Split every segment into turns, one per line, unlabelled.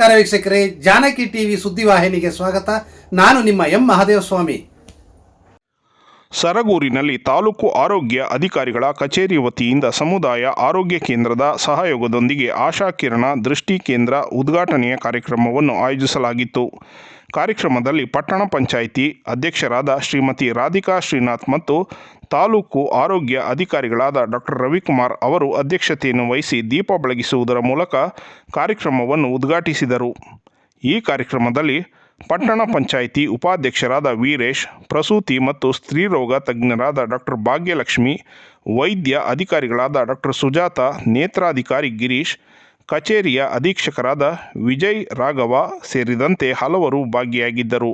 ವೀಕ್ಷಕರೇ, ಜಾನಕಿ ಟಿವಿ ಸುದ್ದಿವಾಹಿನಿಗೆ ಸ್ವಾಗತ. ನಾನು ನಿಮ್ಮ ಎಂ ಮಹಾದೇವಸ್ವಾಮಿ.
ಸರಗೂರಿನಲ್ಲಿ ತಾಲೂಕು ಆರೋಗ್ಯ ಅಧಿಕಾರಿಗಳ ಕಚೇರಿ ವತಿಯಿಂದ ಸಮುದಾಯ ಆರೋಗ್ಯ ಕೇಂದ್ರದ ಸಹಯೋಗದೊಂದಿಗೆ ಆಶಾ ಕಿರಣ ದೃಷ್ಟಿ ಕೇಂದ್ರ ಉದ್ಘಾಟನೆಯ ಕಾರ್ಯಕ್ರಮವನ್ನು ಆಯೋಜಿಸಲಾಗಿತ್ತು. ಕಾರ್ಯಕ್ರಮದಲ್ಲಿ ಪಟ್ಟಣ ಪಂಚಾಯಿತಿ ಅಧ್ಯಕ್ಷರಾದ ಶ್ರೀಮತಿ ರಾಧಿಕಾ ಶ್ರೀನಾಥ್ ಮತ್ತು ತಾಲೂಕು ಆರೋಗ್ಯ ಅಧಿಕಾರಿಗಳಾದ ಡಾಕ್ಟರ್ ರವಿಕುಮಾರ್ ಅವರು ಅಧ್ಯಕ್ಷತೆಯನ್ನು ವಹಿಸಿ ದೀಪ ಬೆಳಗಿಸುವುದರ ಮೂಲಕ ಕಾರ್ಯಕ್ರಮವನ್ನು ಉದ್ಘಾಟಿಸಿದರು. ಈ ಕಾರ್ಯಕ್ರಮದಲ್ಲಿ ಪಟ್ಟಣ ಪಂಚಾಯಿತಿ ಉಪಾಧ್ಯಕ್ಷರಾದ ವೀರೇಶ್, ಪ್ರಸೂತಿ ಮತ್ತು ಸ್ತ್ರೀರೋಗ ತಜ್ಞರಾದ ಡಾಕ್ಟರ್ ಭಾಗ್ಯಲಕ್ಷ್ಮಿ, ವೈದ್ಯ ಅಧಿಕಾರಿಗಳಾದ ಡಾಕ್ಟರ್ ಸುಜಾತ, ನೇತ್ರಾಧಿಕಾರಿ ಗಿರೀಶ್, ಕಚೇರಿಯ ಅಧೀಕ್ಷಕರಾದ ವಿಜಯ್ ರಾಘವ ಸೇರಿದಂತೆ ಹಲವರು ಭಾಗಿಯಾಗಿದ್ದರು.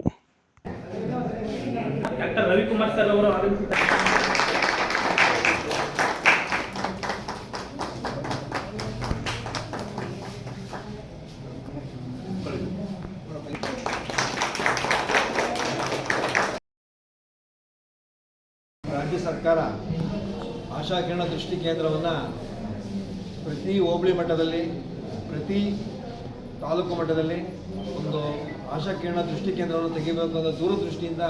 ರಾಜ್ಯ ಸರ್ಕಾರ ಆಶಾ ಕಿರಣ ದೃಷ್ಟಿ ಕೇಂದ್ರವನ್ನು ಪ್ರತಿ ಹೋಬಳಿ ಮಟ್ಟದಲ್ಲಿ, ಪ್ರತಿ ತಾಲೂಕು ಮಟ್ಟದಲ್ಲಿ ಒಂದು ಆಶಾ ಕಿರಣ ದೃಷ್ಟಿ ಕೇಂದ್ರವನ್ನು ತೆಗಿಬೇಕು ಅನ್ನೋ ದೂರದೃಷ್ಟಿಯಿಂದ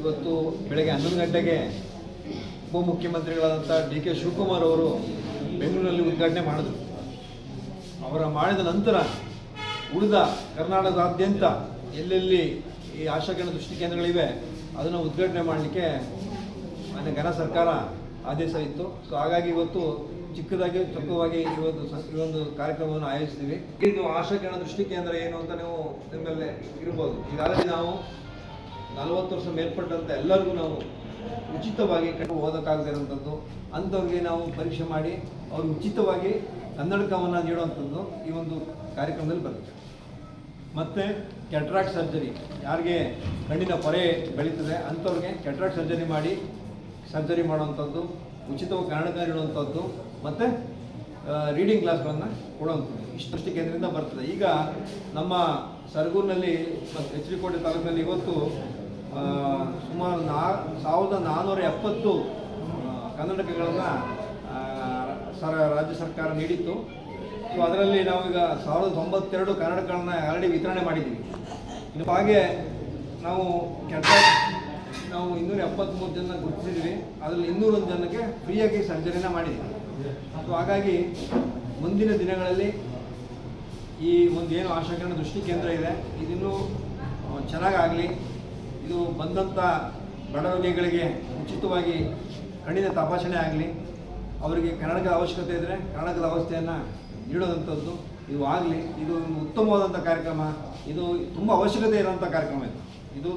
ಇವತ್ತು ಬೆಳಗ್ಗೆ ಹನ್ನೊಂದು ಗಂಟೆಗೆ ಉಪಮುಖ್ಯಮಂತ್ರಿಗಳಾದಂಥ ಡಿ ಕೆ ಶಿವಕುಮಾರ್ ಅವರು ಬೆಂಗಳೂರಿನಲ್ಲಿ ಉದ್ಘಾಟನೆ ಮಾಡಿದರು. ಅವರ ಮಾಡಿದ ನಂತರ ಉಳಿದ ಕರ್ನಾಟಕದಾದ್ಯಂತ ಎಲ್ಲೆಲ್ಲಿ ಈ ಆಶಾಕಿರಣ ದೃಷ್ಟಿ ಕೇಂದ್ರಗಳಿವೆ, ಅದನ್ನು ಉದ್ಘಾಟನೆ ಮಾಡಲಿಕ್ಕೆ ಮಾನ್ಯ ಘನ ಸರ್ಕಾರ ಆದೇಶ ಇತ್ತು. ಸೊ ಹಾಗಾಗಿ ಇವತ್ತು ಚಿಕ್ಕದಾಗಿ ಚೊಕ್ಕವಾಗಿ ಈ ಒಂದು ಈ ಒಂದು ಕಾರ್ಯಕ್ರಮವನ್ನು ಆಯೋಜಿಸ್ತೀವಿ. ಇದು ಆಶಾಕಿರಣ ದೃಷ್ಟಿ ಕೇಂದ್ರ ಏನು ಅಂತ ನೀವು ನಿಮ್ಮಲ್ಲಿ ಇರ್ಬೋದು. ಈಗಾಗಲೇ ನಾವು ನಲವತ್ತು ವರ್ಷ ಮೇಲ್ಪಟ್ಟಂಥ ಎಲ್ಲರಿಗೂ ನಾವು ಉಚಿತವಾಗಿ ಕಟ್ಟು ಓದೋಕ್ಕಾಗದೇ ಇರೋಂಥದ್ದು ಅಂಥವ್ರಿಗೆ ನಾವು ಪರೀಕ್ಷೆ ಮಾಡಿ ಅವ್ರು ಉಚಿತವಾಗಿ ಕನ್ನಡಕವನ್ನು ನೀಡುವಂಥದ್ದು ಈ ಒಂದು ಕಾರ್ಯಕ್ರಮದಲ್ಲಿ ಬರುತ್ತೆ. ಮತ್ತು ಕೆಟ್ರಾಕ್ಟ್ ಸರ್ಜರಿ, ಯಾರಿಗೆ ಕಣ್ಣಿನ ಪೊರೆ ಬೆಳೀತದೆ, ಅಂಥವ್ರಿಗೆ ಕೆಟ್ರಾಕ್ಟ್ ಸರ್ಜರಿ ಮಾಡಿ ಸರ್ಜರಿ ಮಾಡುವಂಥದ್ದು, ಉಚಿತವಾಗಿ ಕನ್ನಡಕ ಇಡುವಂಥದ್ದು ಮತ್ತು ರೀಡಿಂಗ್ ಕ್ಲಾಸ್ಗಳನ್ನು ಕೊಡುವಂಥದ್ದು. ಇಷ್ಟಷ್ಟು ಕೇಂದ್ರದಿಂದ ಬರ್ತದೆ. ಈಗ ನಮ್ಮ ಸರಗೂರಿನಲ್ಲಿ ಮತ್ತು ಎಚ್ ಡಿ ಕೋಟೆ ತಾಲೂಕಿನಲ್ಲಿ ಇವತ್ತು ಸುಮಾರು ನಾ, ಸಾವಿರದ ನಾನ್ನೂರ ಎಪ್ಪತ್ತು ಕನ್ನಡಕಗಳನ್ನು ಸರ, ರಾಜ್ಯ ಸರ್ಕಾರ ನೀಡಿತ್ತು. ಸೊ ಅದರಲ್ಲಿ ನಾವೀಗ ಸಾವಿರದ ತೊಂಬತ್ತೆರಡು ಕನ್ನಡಕಗಳನ್ನ ಆಲ್ರೆಡಿ ವಿತರಣೆ ಮಾಡಿದ್ದೀವಿ. ಇನ್ನು ಹಾಗೆ ನಾವು ಕೆಟ್ಟ ನಾವು ಇನ್ನೂರ ಎಪ್ಪತ್ತ್ಮೂರು ಜನ ಗುರುತಿಸಿದ್ವಿ. ಅದರಲ್ಲಿ ಇನ್ನೂರೊಂದು ಜನಕ್ಕೆ ಫ್ರೀಯಾಗಿ ಸರ್ಜರಿನ ಮಾಡಿದ್ವಿ. ಸೊ ಹಾಗಾಗಿ ಮುಂದಿನ ದಿನಗಳಲ್ಲಿ ಈ ಒಂದು ಏನು ಆಶಾಕರಣ ದೃಷ್ಟಿ ಕೇಂದ್ರ ಇದೆ, ಇದನ್ನು ಚೆನ್ನಾಗಾಗಲಿ. ಇದು ಬಂದಂಥ ಬಡರೋಗಿಗಳಿಗೆ ಉಚಿತವಾಗಿ ಕಣ್ಣಿನ ತಪಾಸಣೆ ಆಗಲಿ. ಅವರಿಗೆ ಕನ್ನಡಕದ ಅವಶ್ಯಕತೆ ಇದ್ದರೆ ಕನ್ನಡಕದ ಅವಸ್ಥೆಯನ್ನು ನೀಡೋದಂಥದ್ದು. ಇದು ಆಗಲಿ. ಇದು ಉತ್ತಮವಾದಂಥ ಕಾರ್ಯಕ್ರಮ. ಇದು ತುಂಬ ಅವಶ್ಯಕತೆ ಇರೋಂಥ ಕಾರ್ಯಕ್ರಮ ಇದು. ಇದು